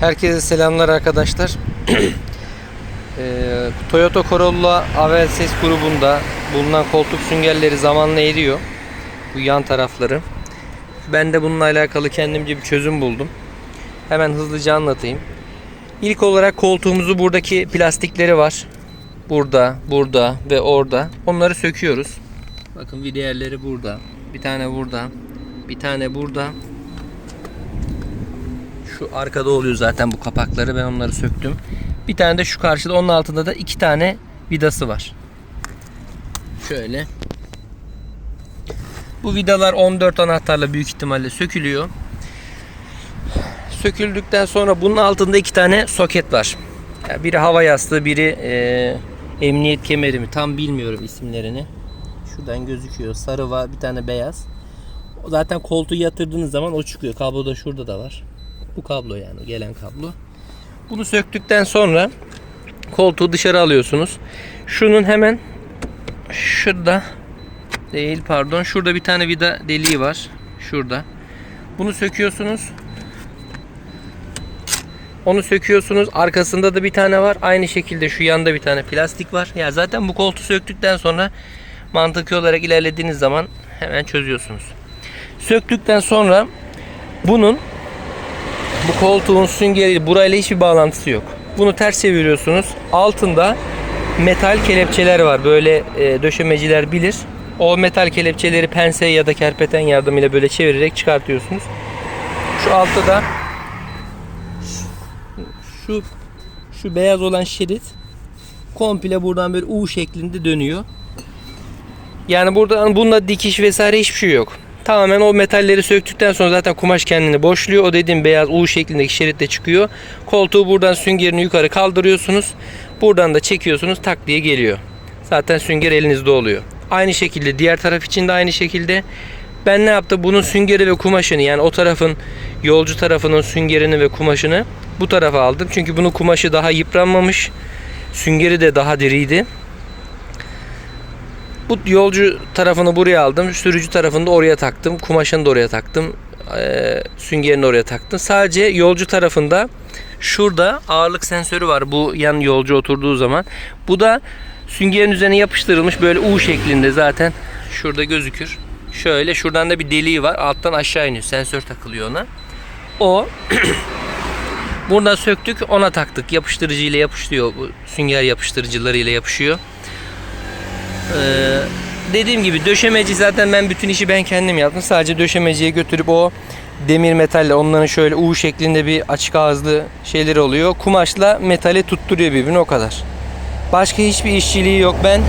Herkese selamlar arkadaşlar. Ee, Toyota Corolla Avelses grubunda bulunan koltuk süngerleri zamanla eriyor. Bu yan tarafları. Ben de bununla alakalı kendimce bir çözüm buldum. Hemen hızlıca anlatayım. İlk olarak koltuğumuzu buradaki plastikleri var. Burada, burada ve orada. Onları söküyoruz. Bakın bir diğerleri burada. Bir tane burada. Bir tane burada. Şu arkada oluyor zaten bu kapakları. Ben onları söktüm. Bir tane de şu karşıda. Onun altında da iki tane vidası var. Şöyle. Bu vidalar 14 anahtarla büyük ihtimalle sökülüyor. Söküldükten sonra bunun altında iki tane soket var. Yani biri hava yastığı, biri e, emniyet kemeri mi? Tam bilmiyorum isimlerini. Şuradan gözüküyor. Sarı var, bir tane beyaz. Zaten koltuğu yatırdığınız zaman o çıkıyor. Kablo da şurada da var. Bu kablo yani gelen kablo. Bunu söktükten sonra koltuğu dışarı alıyorsunuz. Şunun hemen şurada değil pardon şurada bir tane vida deliği var. Şurada. Bunu söküyorsunuz. Onu söküyorsunuz. Arkasında da bir tane var. Aynı şekilde şu yanda bir tane plastik var. Ya zaten bu koltuğu söktükten sonra mantıklı olarak ilerlediğiniz zaman hemen çözüyorsunuz. Söktükten sonra bunun bu koltuğun süngeri burayla hiçbir bağlantısı yok. Bunu ters çeviriyorsunuz. Altında metal kelepçeler var. Böyle e, döşemeciler bilir. O metal kelepçeleri pense ya da kerpeten yardımıyla böyle çevirerek çıkartıyorsunuz. Şu altta da şu şu beyaz olan şerit komple buradan böyle U şeklinde dönüyor. Yani burada bunda dikiş vesaire hiçbir şey yok. Tamamen o metalleri söktükten sonra zaten kumaş kendini boşluyor. O dediğim beyaz U şeklindeki şerit de çıkıyor. Koltuğu buradan süngerini yukarı kaldırıyorsunuz. Buradan da çekiyorsunuz tak diye geliyor. Zaten sünger elinizde oluyor. Aynı şekilde diğer taraf için de aynı şekilde. Ben ne yaptım? Bunun süngeri ve kumaşını yani o tarafın yolcu tarafının süngerini ve kumaşını bu tarafa aldım. Çünkü bunun kumaşı daha yıpranmamış. Süngeri de daha diriydi. Bu yolcu tarafını buraya aldım. Sürücü tarafını da oraya taktım. Kumaşını da oraya taktım. Ee, süngerini oraya taktım. Sadece yolcu tarafında şurada ağırlık sensörü var. Bu yan yolcu oturduğu zaman. Bu da süngerin üzerine yapıştırılmış böyle U şeklinde zaten şurada gözükür. Şöyle şuradan da bir deliği var. Alttan aşağı iniyor. Sensör takılıyor ona. O Buradan söktük ona taktık. Yapıştırıcı ile yapışıyor. Bu sünger yapıştırıcıları ile yapışıyor. Ee, dediğim gibi döşemeci zaten ben bütün işi ben kendim yaptım. Sadece döşemeciye götürüp o demir metalle onların şöyle U şeklinde bir açık ağızlı şeyleri oluyor. Kumaşla metali tutturuyor birbirini o kadar. Başka hiçbir işçiliği yok. Ben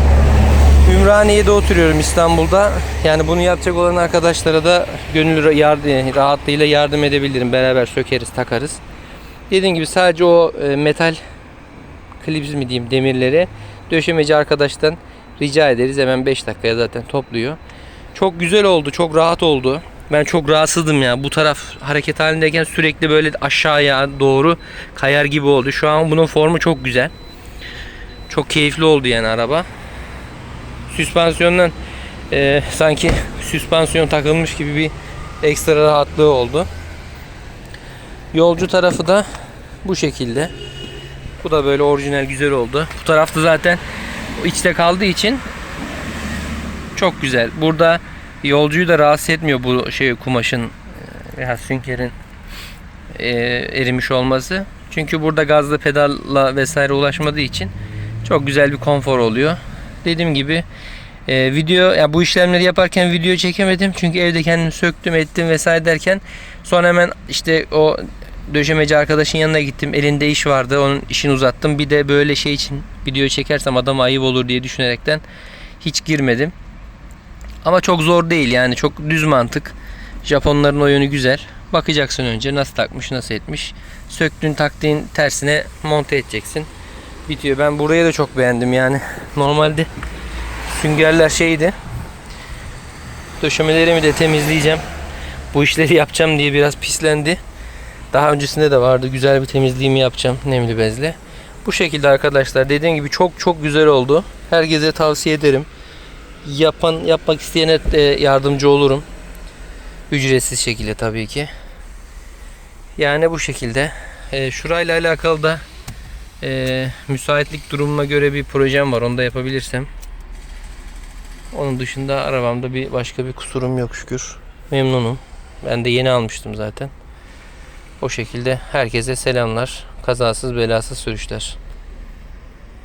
Ümraniye'de oturuyorum İstanbul'da. Yani bunu yapacak olan arkadaşlara da gönül yardım, rahatlığıyla yardım edebilirim. Beraber sökeriz, takarız. Dediğim gibi sadece o e, metal klips mi diyeyim demirleri döşemeci arkadaştan rica ederiz. Hemen 5 dakikaya zaten topluyor. Çok güzel oldu. Çok rahat oldu. Ben çok rahatsızdım ya. Bu taraf hareket halindeyken sürekli böyle aşağıya doğru kayar gibi oldu. Şu an bunun formu çok güzel. Çok keyifli oldu yani araba. Süspansiyondan e, sanki süspansiyon takılmış gibi bir ekstra rahatlığı oldu. Yolcu tarafı da bu şekilde. Bu da böyle orijinal güzel oldu. Bu tarafta zaten içte kaldığı için çok güzel. Burada yolcuyu da rahatsız etmiyor bu şey kumaşın e, veya süngerin e, erimiş olması. Çünkü burada gazlı pedalla vesaire ulaşmadığı için çok güzel bir konfor oluyor. Dediğim gibi e, video ya bu işlemleri yaparken video çekemedim çünkü evde kendim söktüm ettim vesaire derken sonra hemen işte o döşemeci arkadaşın yanına gittim. Elinde iş vardı. Onun işini uzattım. Bir de böyle şey için video çekersem adama ayıp olur diye düşünerekten hiç girmedim. Ama çok zor değil yani çok düz mantık. Japonların oyunu güzel. Bakacaksın önce nasıl takmış nasıl etmiş. Söktüğün taktığın tersine monte edeceksin. Bitiyor. Ben burayı da çok beğendim yani. Normalde süngerler şeydi. Döşemelerimi de temizleyeceğim. Bu işleri yapacağım diye biraz pislendi. Daha öncesinde de vardı. Güzel bir temizliğimi yapacağım nemli bezle. Bu şekilde arkadaşlar dediğim gibi çok çok güzel oldu. Herkese tavsiye ederim. Yapan yapmak isteyene de yardımcı olurum. Ücretsiz şekilde tabii ki. Yani bu şekilde e, şurayla alakalı da e, müsaitlik durumuna göre bir projem var. Onu da yapabilirsem. Onun dışında arabamda bir başka bir kusurum yok şükür. Memnunum. Ben de yeni almıştım zaten. O şekilde herkese selamlar. Kazasız belasız sürüşler.